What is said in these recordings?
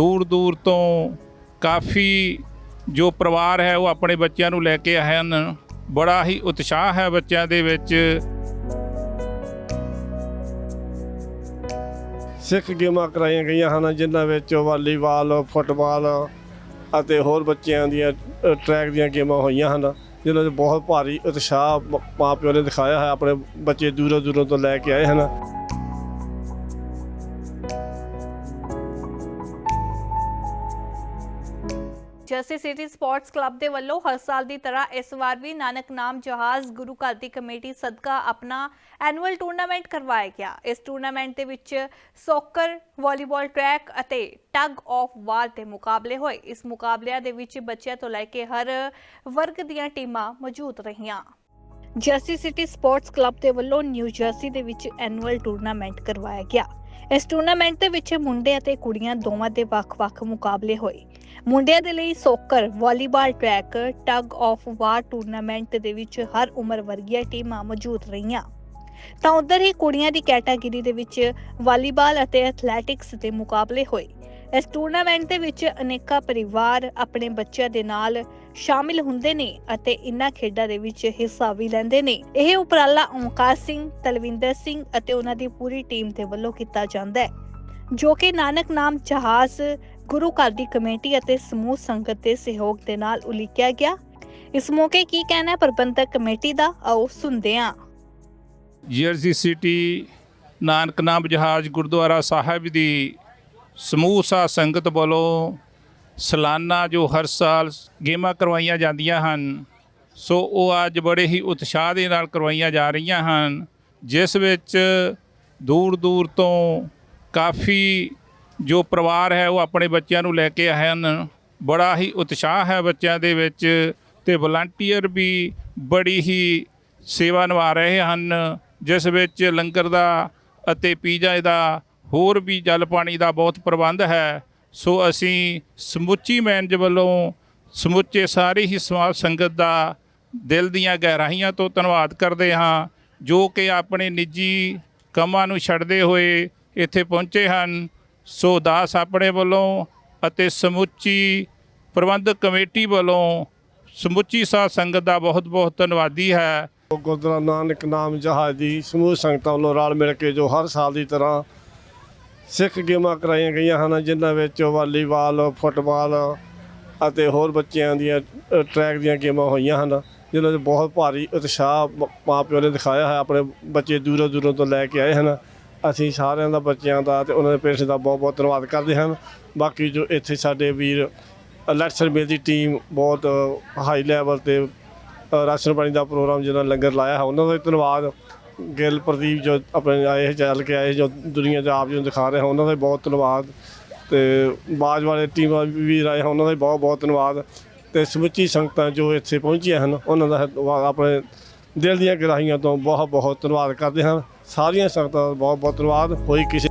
ਦੂਰ ਦੂਰ ਤੋਂ ਕਾਫੀ ਜੋ ਪਰਿਵਾਰ ਹੈ ਉਹ ਆਪਣੇ ਬੱਚਿਆਂ ਨੂੰ ਲੈ ਕੇ ਆਏ ਹਨ। ਬੜਾ ਹੀ ਉਤਸ਼ਾਹ ਹੈ ਬੱਚਿਆਂ ਦੇ ਵਿੱਚ। ਸਿੱਖ ਗੇਮਾਂ ਕਰਾਈਆਂ ਗਈਆਂ ਹਨ, ਜਿਨ੍ਹਾਂ ਵਿੱਚ ਵਾਲੀਬਾਲ, ਫੁੱਟਬਾਲ ਅਤੇ ਹੋਰ ਬੱਚਿਆਂ ਦੀਆਂ ਟਰੈਕ ਦੀਆਂ ਗੇਮਾਂ ਹੋਈਆਂ ਹਨ, ਜਿਨ੍ਹਾਂ 'ਚ ਬਹੁਤ ਭਾਰੀ ਉਤਸ਼ਾਹ ਮ- ਮਾਂ ਪਿਓ ਨੇ ਦਿਖਾਇਆ ਹੈ, ਆਪਣੇ ਬੱਚੇ ਦੂਰੋਂ ਦੂਰੋਂ ਤੋਂ ਲੈ ਕੇ ਆਏ ਹਨ। ਜਰਸੀ ਸਿਟੀ ਸਪੋਰਟਸ ਕਲੱਬ ਦੇ ਵੱਲੋਂ ਹਰ ਸਾਲ ਦੀ ਤਰ੍ਹਾਂ ਇਸ ਵਾਰ ਵੀ ਨਾਨਕ ਨਾਮ ਜਹਾਜ਼ ਗੁਰੂ ਘਰ ਦੀ ਕਮੇਟੀ ਸਦਕਾ ਆਪਣਾ ਐਨੂਅਲ ਟੂਰਨਾਮੈਂਟ ਕਰਵਾਇਆ ਗਿਆ। ਇਸ ਟੂਰਨਾਮੈਂਟ ਦੇ ਵਿੱਚ ਸੌਕਰ ਵਾਲੀਬਾਲ ਟਰੈਕ ਅਤੇ ਟਗ ਆਫ ਵਾਰ ਦੇ ਮੁਕਾਬਲੇ ਹੋਏ। ਇਸ ਮੁਕਾਬਲਿਆਂ ਦੇ ਵਿੱਚ ਬੱਚਿਆਂ ਤੋਂ ਲੈ ਕੇ ਹਰ ਵਰਗ ਦੀਆਂ ਟੀਮਾਂ ਮੌਜੂਦ ਰਹੀਆਂ। ਜਰਸੀ ਸਿਟੀ ਸਪੋਰਟਸ ਕਲੱਬ ਦੇ ਵੱਲੋਂ ਨਿਊ ਜਰਸੀ ਦੇ ਵਿੱਚ ਐਨੂਅਲ ਟੂਰਨਾਮੈਂਟ ਕਰਵਾਇਆ ਗਿਆ। ਇਸ ਟੂਰਨਾਮੈਂਟ ਦੇ ਵਿੱਚ ਮੁੰਡੇ ਅਤੇ ਕੁੜੀਆਂ ਦੋਵਾਂ ਦੇ ਵੱਖ-ਵੱਖ ਮੁਕਾਬਲੇ ਹੋਏ। ਮੁੰਡਿਆਂ ਦੇ ਲਈ soccer volleyball track tug of war tournament ਦੇ ਵਿੱਚ ਹਰ ਉਮਰ ਵਰਗੀਆਂ ਟੀਮਾਂ ਮੌਜੂਦ ਰਹੀਆਂ। ਤਾਂ ਉਧਰ ਹੀ ਕੁੜੀਆਂ ਦੀ ਕੈਟਾਗਰੀ ਦੇ ਵਿੱਚ ਵਾਲੀਬਾਲ ਅਤੇ ਐਥਲੈਟਿਕਸ ਦੇ ਮੁਕਾਬਲੇ ਹੋਏ। ਇਸ ਟੂਰਨਾਮੈਂਟ ਦੇ ਵਿੱਚ ਅਨੇਕਾਂ ਪਰਿਵਾਰ ਆਪਣੇ ਬੱਚਿਆਂ ਦੇ ਨਾਲ ਸ਼ਾਮਿਲ ਹੁੰਦੇ ਨੇ ਅਤੇ ਇਨ੍ਹਾਂ ਖੇਡਾਂ ਦੇ ਵਿੱਚ ਹਿੱਸਾ ਵੀ ਲੈਂਦੇ ਨੇ। ਇਹ ਉਪਰਾਲਾ ਓਮਕਾਰ ਸਿੰਘ, ਤਲਵਿੰਦਰ ਸਿੰਘ ਅਤੇ ਉਹਨਾਂ ਦੀ ਪੂਰੀ ਟੀਮ ਦੇ ਵੱਲੋਂ ਕੀਤਾ ਜਾਂਦਾ ਹੈ, ਜੋ ਕਿ ਨਾਨਕ ਨਾਮ ਜਹਾਜ਼, ਗੁਰੂ ਘਰ ਦੀ ਕਮੇਟੀ ਅਤੇ ਸਮੂਹ ਸੰਗਤ ਦੇ ਸਹਿਯੋਗ ਦੇ ਨਾਲ ਉਲੀਕਿਆ ਗਿਆ। ਇਸ ਮੌਕੇ ਕੀ ਕਹਿਣਾ ਹੈ? ਪ੍ਰਬੰਧਕ ਕਮੇਟੀ ਦਾ, ਆਓ ਸੁਣਦੇ ਹਾਂ। ਜਰਸੀ ਸਿਟੀ, ਨਾਨਕ ਨਾਮ ਜਹਾਜ਼ ਗੁਰਦੁਆਰਾ ਸਾਹਿਬ ਦੀ ਸਮੂਹ ਸਾਧ ਸੰਗਤ ਵੱਲੋਂ ਸਾਲਾਨਾ ਜੋ ਹਰ ਸਾਲ ਗੇਮਾਂ ਕਰਵਾਈਆਂ ਜਾਂਦੀਆਂ ਹਨ, ਸੋ ਉਹ ਅੱਜ ਬੜੇ ਹੀ ਉਤਸ਼ਾਹ ਦੇ ਨਾਲ ਕਰਵਾਈਆਂ ਜਾ ਰਹੀਆਂ ਹਨ, ਜਿਸ ਵਿੱਚ ਦੂਰ ਦੂਰ ਤੋਂ ਕਾਫੀ ਜੋ ਪਰਿਵਾਰ ਹੈ ਉਹ ਆਪਣੇ ਬੱਚਿਆਂ ਨੂੰ ਲੈ ਕੇ ਆਏ ਹਨ, ਬੜਾ ਹੀ ਉਤਸ਼ਾਹ ਹੈ ਬੱਚਿਆਂ ਦੇ ਵਿੱਚ ਤੇ ਵਲੰਟੀਅਰ ਵੀ ਬੜੀ ਹੀ ਸੇਵਾ ਨਿਭਾ ਰਹੇ ਹਨ, ਜਿਸ ਵਿੱਚ ਲੰਗਰ ਦਾ ਅਤੇ ਪੀਜ਼ਾ ਦਾ ਹੋਰ ਵੀ ਜਲ ਪਾਣੀ ਦਾ ਬਹੁਤ ਪ੍ਰਬੰਧ ਹੈ, ਸੋ ਅਸੀਂ ਸਮੁੱਚੀ ਮੈਨਜ਼ ਵੱਲੋਂ ਸਮੁੱਚੇ ਸਾਰੇ ਹੀ ਸਮਾਜ ਸੰਗਤ ਦਾ ਦਿਲ ਦੀਆਂ ਗਹਿਰਾਈਆਂ ਤੋਂ ਧੰਨਵਾਦ ਕਰਦੇ ਹਾਂ, ਜੋ ਕਿ ਆਪਣੇ ਨਿੱਜੀ ਕੰਮਾਂ ਨੂੰ ਛੱਡਦੇ ਹੋਏ ਇੱਥੇ ਪਹੁੰਚੇ ਹਨ। ਸੋ ਦਾਸ ਆਪਣੇ ਵੱਲੋਂ ਅਤੇ ਸਮੁੱਚੀ ਪ੍ਰਬੰਧਕ ਕਮੇਟੀ ਵੱਲੋਂ ਸਮੁੱਚੀ ਸਾਧ ਸੰਗਤ ਦਾ ਬਹੁਤ ਬਹੁਤ ਧੰਨਵਾਦੀ ਹੈ। ਗੁਰਦੁਆਰਾ ਨਾਨਕ ਨਾਮ ਜਹਾਜ਼ ਦੀ ਸਮੂਹ ਸੰਗਤਾਂ ਵੱਲੋਂ ਰਲ ਮਿਲ ਕੇ ਜੋ ਹਰ ਸਾਲ ਦੀ ਤਰ੍ਹਾਂ ਸਿੱਖ ਗੇਮਾਂ ਕਰਾਈਆਂ ਗਈਆਂ ਹਨ, ਜਿਨ੍ਹਾਂ ਵਿੱਚ ਵਾਲੀਬਾਲ, ਫੁੱਟਬਾਲ ਅਤੇ ਹੋਰ ਬੱਚਿਆਂ ਦੀਆਂ ਟਰੈਕ ਦੀਆਂ ਗੇਮਾਂ ਹੋਈਆਂ ਹਨ, ਜਿਨ੍ਹਾਂ 'ਚ ਬਹੁਤ ਭਾਰੀ ਉਤਸ਼ਾਹ ਮ- ਮਾਂ ਪਿਓ ਨੇ ਦਿਖਾਇਆ ਹੈ। ਆਪਣੇ ਬੱਚੇ ਦੂਰੋਂ ਦੂਰੋਂ ਤੋਂ ਲੈ ਕੇ ਆਏ ਹਨ। ਅਸੀਂ ਸਾਰਿਆਂ ਦਾ, ਬੱਚਿਆਂ ਦਾ ਤੇ ਉਹਨਾਂ ਦੇ ਪੇਰੈਂਟਸ ਦਾ ਬਹੁਤ ਬਹੁਤ ਧੰਨਵਾਦ ਕਰਦੇ ਹਾਂ ਬਾਕੀ ਜੋ ਇੱਥੇ ਸਾਡੇ ਵੀਰ ਇਲੈਕਸ਼ਨ ਮੇਲ ਦੀ ਟੀਮ ਬਹੁਤ ਹਾਈ ਲੈਵਲ ਤੇ ਰਾਸ਼ਨ ਪਾਣੀ ਦਾ ਪ੍ਰੋਗਰਾਮ ਜਿਹਨਾਂ ਲੰਗਰ ਲਾਇਆ ਹੈ, ਉਹਨਾਂ ਦਾ ਧੰਨਵਾਦ। ਗਿੱਲ ਪ੍ਰਦੀਪ ਜੋ ਆਪਣੇ ਆਏ ਚੱਲ ਕੇ ਆਏ ਜੋ ਦੁਨੀਆ 'ਚ ਆਪ ਜੀ ਨੂੰ ਦਿਖਾ ਰਹੇ ਹਨ ਉਹਨਾਂ ਦਾ ਬਹੁਤ ਧੰਨਵਾਦ। ਤੇ ਬਾਜ ਵਾਲੇ ਟੀਮ ਵੀ ਆਏ ਹਨ, ਉਹਨਾਂ ਦਾ ਵੀ ਬਹੁਤ ਬਹੁਤ ਧੰਨਵਾਦ। ਤੇ ਸਮੁੱਚੀ ਸੰਗਤਾਂ ਜੋ ਇੱਥੇ ਪਹੁੰਚੀਆਂ ਹਨ, ਉਹਨਾਂ ਦਾ ਆਪਣੇ ਦਿਲ ਦੀਆਂ ਗਹਿਰਾਈਆਂ ਤੋਂ ਬਹੁਤ ਬਹੁਤ ਧੰਨਵਾਦ ਕਰਦੇ ਹਾਂ। ਸਾਰੀਆਂ ਸੰਗਤਾਂ ਦਾ ਬਹੁਤ ਬਹੁਤ ਧੰਨਵਾਦ। ਹੋਈ ਕਿਸੇ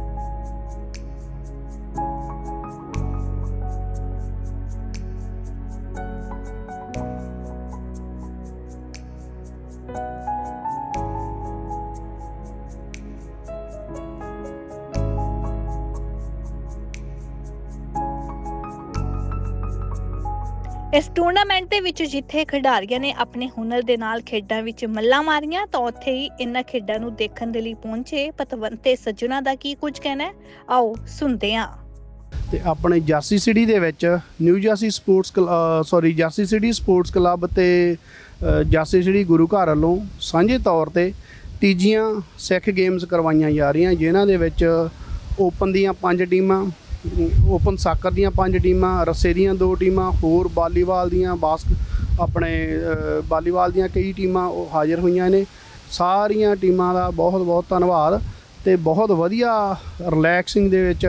ਇਸ ਟੂਰਨਾਮੈਂਟ ਦੇ ਵਿੱਚ ਜਿੱਥੇ ਖਿਡਾਰੀਆਂ ਨੇ ਆਪਣੇ ਹੁਨਰ ਦੇ ਨਾਲ ਖੇਡਾਂ ਵਿੱਚ ਮੱਲਾਂ ਮਾਰੀਆਂ ਤਾਂ ਉੱਥੇ ਹੀ ਇਹਨਾਂ ਖੇਡਾਂ ਨੂੰ ਦੇਖਣ ਦੇ ਲਈ ਪਹੁੰਚੇ ਪਤਵੰਤੇ ਸੱਜਣਾ ਦਾ ਕੀ ਕੁਝ ਕਹਿਣਾ ਹੈ? ਆਓ ਸੁਣਦੇ ਹਾਂ। ਤੇ ਆਪਣੇ ਜਾਸੀ ਸਿਟੀ ਦੇ ਵਿੱਚ ਨਿਊ ਜਰਸੀ ਸਪੋਰਟਸ ਸੌਰੀ ਜਾਸੀ ਸਿਟੀ ਸਪੋਰਟਸ ਕਲੱਬ ਤੇ ਅ, ਜਾਸੀ ਸਿਟੀ ਗੁਰੂ ਘਰ ਵੱਲੋਂ ਸਾਂਝੇ ਤੌਰ ਤੇ ਤੀਜੀਆਂ ਸਿੱਖ ਗੇਮਸ ਕਰਵਾਈਆਂ ਜਾ ਰਹੀਆਂ ਜਿਨ੍ਹਾਂ ਦੇ ਵਿੱਚ ਓਪਨ ਦੀਆਂ ਪੰਜ ਟੀਮਾਂ ਓਪਨ ਸਾਕਰ ਦੀਆਂ ਪੰਜ ਟੀਮਾਂ, ਰੱਸੇ ਦੀਆਂ ਦੋ ਟੀਮਾਂ, ਹੋਰ ਵਾਲੀਬਾਲ ਦੀਆਂ, ਬਾਸਕ ਆਪਣੇ ਵਾਲੀਬਾਲ ਦੀਆਂ ਕਈ ਟੀਮਾਂ ਉਹ ਹਾਜ਼ਰ ਹੋਈਆਂ ਨੇ। ਸਾਰੀਆਂ ਟੀਮਾਂ ਦਾ ਬਹੁਤ ਬਹੁਤ ਧੰਨਵਾਦ ਤੇ ਬਹੁਤ ਵਧੀਆ ਰਿਲੈਕਸਿੰਗ ਦੇ ਵਿੱਚ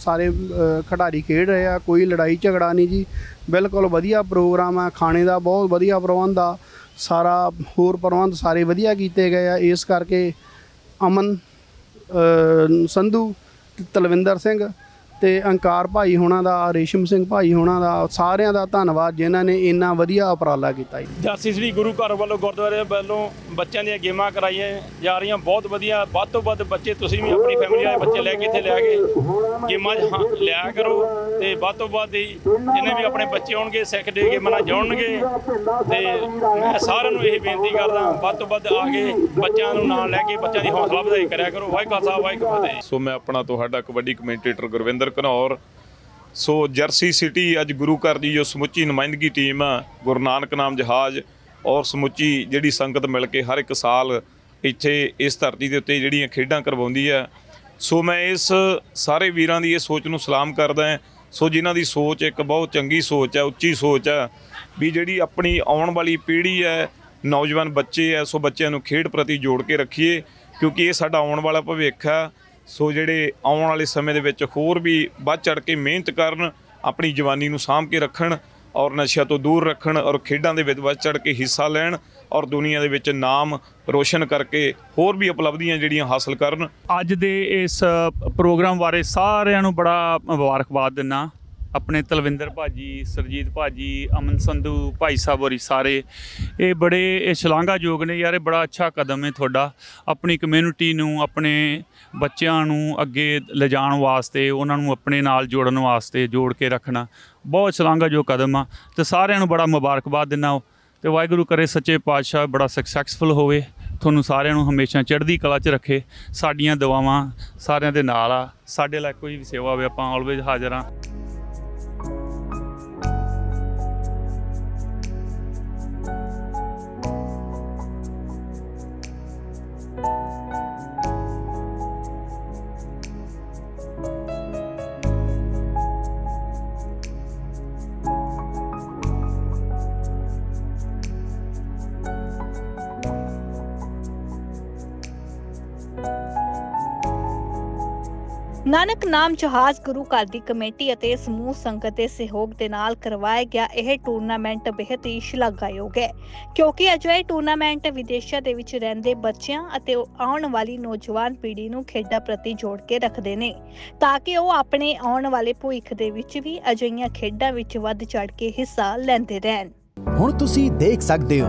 ਸਾਰੇ ਖਿਡਾਰੀ ਖੇਡ ਰਹੇ ਆ, ਕੋਈ ਲੜਾਈ ਝਗੜਾ ਨਹੀਂ ਜੀ। ਬਿਲਕੁਲ ਵਧੀਆ ਪ੍ਰੋਗਰਾਮ ਆ, ਖਾਣੇ ਦਾ ਬਹੁਤ ਵਧੀਆ ਪ੍ਰਬੰਧ ਆ, ਸਾਰਾ ਹੋਰ ਪ੍ਰਬੰਧ ਸਾਰੇ ਵਧੀਆ ਕੀਤੇ ਗਏ ਆ। ਇਸ ਕਰਕੇ ਅਮਨ ਸੰਧੂ ਤੇ ਤਲਵਿੰਦਰ ਸਿੰਘ ਤੇ ਅੰਕਾਰ ਭਾਈ ਹੋਣਾ ਦਾ ਰੇਸ਼ਮ ਸਿੰਘ ਭਾਈ ਹੋਣਾ ਦਾ ਸਾਰਿਆਂ ਦਾ ਧੰਨਵਾਦ ਜਿਨ੍ਹਾਂ ਨੇ ਇੰਨਾ ਵਧੀਆ ਉਪਰਾਲਾ ਕੀਤਾ ਜੀ। ਜਾਸੀ ਸ੍ਰੀ ਗੁਰੂ ਘਰ ਵੱਲੋਂ ਗੁਰਦੁਆਰੇ ਵੱਲੋਂ ਬੱਚਿਆਂ ਦੀਆਂ ਗੇਮਾਂ ਕਰਾਈਆਂ ਜਾ ਰਹੀਆਂ ਬਹੁਤ ਵਧੀਆ ਵੱਧ ਤੋਂ ਵੱਧ ਬੱਚੇ ਤੁਸੀਂ ਵੀ ਆਪਣੀ ਫੈਮਿਲੀ ਵਾਲੇ ਬੱਚੇ ਲੈ ਕੇ ਇੱਥੇ ਲਿਆ ਕੇ ਗੇਮਾਂ ਲਿਆ ਕਰੋ ਤੇ ਵੱਧ ਤੋਂ ਵੱਧ ਜਿੰਨੇ ਵੀ ਆਪਣੇ ਬੱਚੇ ਹੋਣਗੇ ਸਿੱਖ ਦੇ ਗੇਮਾਂ ਨਾਲ ਜੁੜਨਗੇ ਤੇ ਮੈਂ ਸਾਰਿਆਂ ਨੂੰ ਇਹ ਬੇਨਤੀ ਕਰਦਾ ਵੱਧ ਤੋਂ ਵੱਧ ਆ ਕੇ ਬੱਚਿਆਂ ਨੂੰ ਨਾਲ ਲੈ ਕੇ ਬੱਚਿਆਂ ਦੀ ਹੌਸਲਾ ਵਧਾਈ ਕਰਿਆ ਕਰੋ। ਵਾਹਿਗੁਰੂ ਖਾਲਸਾ ਵਾਹਿਗੁਰੂ ਫਤਿਹ। ਸੋ ਮੈਂ ਆਪਣਾ ਤੁਹਾਡਾ kabaddi commentator Gurvinder Ghanaur so Jersey city ਅੱਜ ਗੁਰੂ ਘਰ ਦੀ ਜੋ ਸਮੁੱਚੀ ਨੁਮਾਇੰਦਗੀ ਟੀਮ ਆ ਗੁਰੂ ਨਾਨਕ ਨਾਮ ਜਹਾਜ਼ ਔਰ ਸਮੁੱਚੀ ਜਿਹੜੀ ਸੰਗਤ ਮਿਲ ਕੇ ਹਰ ਇੱਕ ਸਾਲ ਇੱਥੇ ਇਸ ਧਰਤੀ ਦੇ ਉੱਤੇ ਜਿਹੜੀਆਂ ਖੇਡਾਂ ਕਰਵਾਉਂਦੀ ਆ ਸੋ ਮੈਂ ਇਸ ਸਾਰੇ ਵੀਰਾਂ ਦੀ ਇਹ ਸੋਚ ਨੂੰ ਸਲਾਮ ਕਰਦਾ ਹਾਂ। ਸੋ ਜਿਨ੍ਹਾਂ ਦੀ ਸੋਚ ਇੱਕ ਬਹੁਤ ਚੰਗੀ ਸੋਚ ਹੈ, ਉੱਚੀ ਸੋਚ ਹੈ ਵੀ ਜਿਹੜੀ ਆਪਣੀ ਆਉਣ ਵਾਲੀ ਪੀੜ੍ਹੀ ਹੈ, ਨੌਜਵਾਨ ਬੱਚੇ ਹੈ, ਸੋ ਬੱਚਿਆਂ ਨੂੰ ਖੇਡ ਪ੍ਰਤੀ ਜੋੜ ਕੇ ਰੱਖੀਏ ਕਿਉਂਕਿ ਇਹ ਸਾਡਾ ਆਉਣ ਵਾਲਾ ਭਵਿੱਖ ਹੈ। ਸੋ ਜਿਹੜੇ ਆਉਣ ਵਾਲੇ ਸਮੇਂ ਦੇ ਵਿੱਚ ਹੋਰ ਵੀ ਵੱਧ ਚੜ ਕੇ ਮਿਹਨਤ ਕਰਨ, ਆਪਣੀ ਜਵਾਨੀ ਨੂੰ ਸਾਂਭ ਕੇ ਰੱਖਣ ਔਰ ਨਸ਼ਿਆਂ ਤੋਂ ਦੂਰ ਰੱਖਣ ਔਰ ਖੇਡਾਂ ਦੇ ਵਿੱਚ ਵੱਧ ਚੜ ਕੇ ਹਿੱਸਾ ਲੈਣ ਔਰ ਦੁਨੀਆ ਦੇ ਵਿੱਚ ਨਾਮ ਰੋਸ਼ਨ ਕਰਕੇ ਹੋਰ ਵੀ ਉਪਲਬਧੀਆਂ ਜਿਹੜੀਆਂ ਹਾਸਲ ਕਰਨ। ਅੱਜ ਦੇ ਇਸ ਪ੍ਰੋਗਰਾਮ ਬਾਰੇ ਸਾਰਿਆਂ ਨੂੰ ਬੜਾ ਮੁਬਾਰਕਬਾਦ ਦਿੰਨਾ ਆਪਣੇ ਤਲਵਿੰਦਰ ਭਾਜੀ, ਸਰਜੀਤ ਭਾਜੀ, ਅਮਨ ਸੰਧੂ, ਭਾਈ ਸਾਹਿਬ ਹੋਰੀ ਸਾਰੇ, ਇਹ ਬੜੇ, ਇਹ ਸ਼ਲਾਘਾਯੋਗ ਨੇ ਯਾਰ, ਇਹ ਬੜਾ ਅੱਛਾ ਕਦਮ ਹੈ ਤੁਹਾਡਾ। ਆਪਣੀ ਕਮਿਊਨਿਟੀ ਨੂੰ, ਆਪਣੇ ਬੱਚਿਆਂ ਨੂੰ ਅੱਗੇ ਲਿਜਾਣ ਵਾਸਤੇ, ਉਹਨਾਂ ਨੂੰ ਆਪਣੇ ਨਾਲ ਜੋੜਨ ਵਾਸਤੇ, ਜੋੜ ਕੇ ਰੱਖਣਾ, ਬਹੁਤ ਸ਼ਲਾਘਾਯੋਗ ਕਦਮ ਆ। ਤੇ ਸਾਰਿਆਂ ਨੂੰ ਬੜਾ ਮੁਬਾਰਕਬਾਦ ਦਿੰਨਾ ਤੇ ਵਾਹਿਗੁਰੂ ਕਰੇ ਸੱਚੇ ਪਾਤਸ਼ਾਹ ਬੜਾ ਸਕਸੈਸਫੁਲ ਹੋਵੇ, ਤੁਹਾਨੂੰ ਸਾਰਿਆਂ ਨੂੰ ਹਮੇਸ਼ਾ ਚੜ੍ਹਦੀ ਕਲਾ 'ਚ ਰੱਖੇ, ਸਾਡੀਆਂ ਦੁਆਵਾਂ ਸਾਰਿਆਂ ਦੇ ਨਾਲ ਆ, ਸਾਡੇ ਲਈ ਕੋਈ ਵੀ ਸੇਵਾ ਹੋਵੇ, ਆਪਾਂ ਆਲਵੇਜ਼ ਹਾਜ਼ਰ ਹਾਂ। ਨਾਨਕ ਨਾਮ ਜਹਾਜ਼ ਗੁਰੂ ਘਰ ਦੀ ਕਮੇਟੀ ਅਤੇ ਸਮੂਹ ਸੰਗਤ ਦੇ ਸਹਿਯੋਗ ਦੇ ਨਾਲ ਕਰਵਾਇਆ ਗਿਆ। ਇਹ ਟੂਰਨਾਮੈਂਟ ਬੇहद ਹੀ ਸ਼ਲਾਘਾਯੋਗ ਹੈ, ਕਿਉਂਕਿ ਅਜਿਹੇ ਟੂਰਨਾਮੈਂਟ ਵਿਦੇਸ਼ਾਂ ਦੇ ਵਿੱਚ ਰਹਿੰਦੇ ਬੱਚਿਆਂ ਅਤੇ ਆਉਣ ਵਾਲੀ ਨੌਜਵਾਨ ਪੀੜ੍ਹੀ ਨੂੰ ਖੇਡਾਂ ਪ੍ਰਤੀ ਜੋੜ ਕੇ ਰੱਖਦੇ ਨੇ, ਤਾਂ ਕਿ ਉਹ ਆਪਣੇ ਆਉਣ ਵਾਲੇ ਭਵਿੱਖ ਦੇ ਵਿੱਚ ਵੀ ਅਜਿਹੀਆਂ ਖੇਡਾਂ ਵਿੱਚ ਵੱਧ ਚੜ ਕੇ ਹਿੱਸਾ ਲੈਂਦੇ ਰਹਿਣ। ਹੁਣ ਤੁਸੀਂ ਦੇਖ ਸਕਦੇ ਹੋ